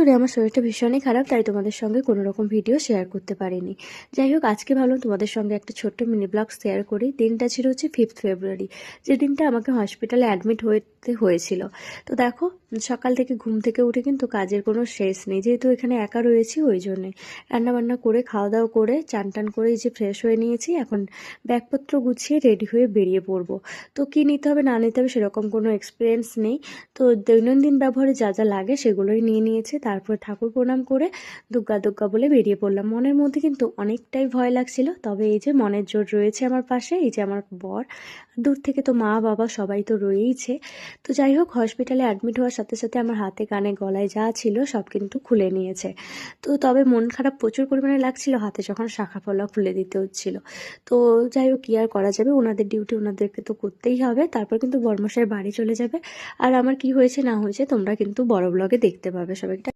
ধরে আমার শরীরটা ভীষণই খারাপ, তাই তোমাদের সঙ্গে কোনো রকম ভিডিও শেয়ার করতে পারিনি। যাই হোক, আজকে ভাবলাম তোমাদের সঙ্গে একটা ছোট্ট মিনি ব্লগ শেয়ার করি। দিনটা ছিল হচ্ছে ফিফথ ফেব্রুয়ারি যে দিনটা আমাকে হসপিটালে অ্যাডমিট হতে হয়েছিল। তো দেখো সকাল থেকে ঘুম থেকে উঠে কিন্তু কাজের কোনো শেষ নেই। যেহেতু এখানে একা রয়েছি, ওই জন্যে রান্নাবান্না করে খাওয়া দাওয়া করে চান টান করে এই যে ফ্রেশ হয়ে নিয়েছি, এখন ব্যাগপত্র গুছিয়ে রেডি হয়ে বেরিয়ে পড়ব। তো কী নিতে হবে, না নিতে হবে সেরকম কোনো এক্সপিরিয়েন্স নেই। তো দৈনন্দিন ব্যবহারে যা যা লাগে সেগুলোই নিয়ে নিয়েছে, তারপর ঠাকুর প্রণাম করে দুগ্গা দুগ্গা বলে বেরিয়ে পড়লাম। মনের মধ্যে কিন্তু অনেকটাই ভয় লাগছিল, তবে এই যে মনের জোর রয়েছে আমার পাশে, এই যে আমার বর, দূর থেকে তো মা বাবা সবাই তো রয়েইছে। তো যাই হোক হসপিটালে অ্যাডমিট হওয়ার সাথে সাথে আমার হাতে কানে গলায় যা ছিল সব কিন্তু খুলে নিয়েছে। তো তবে মন খারাপ প্রচুর পরিমাণে লাগছিল, হাতে যখন শাখা ফলা খুলে দিতে হচ্ছিল। তো যাই হোক, কী আর করা যাবে? ওনাদের ডিউটি ওনাদেরকে তো করতেই হবে। তারপর কিন্তু বর্মশাই বাড়ি চলে যাবে। আর আমার কি হয়েছে না হয়েছে তোমরা কিন্তু বড় ব্লগে দেখতে পাবে সবাইটা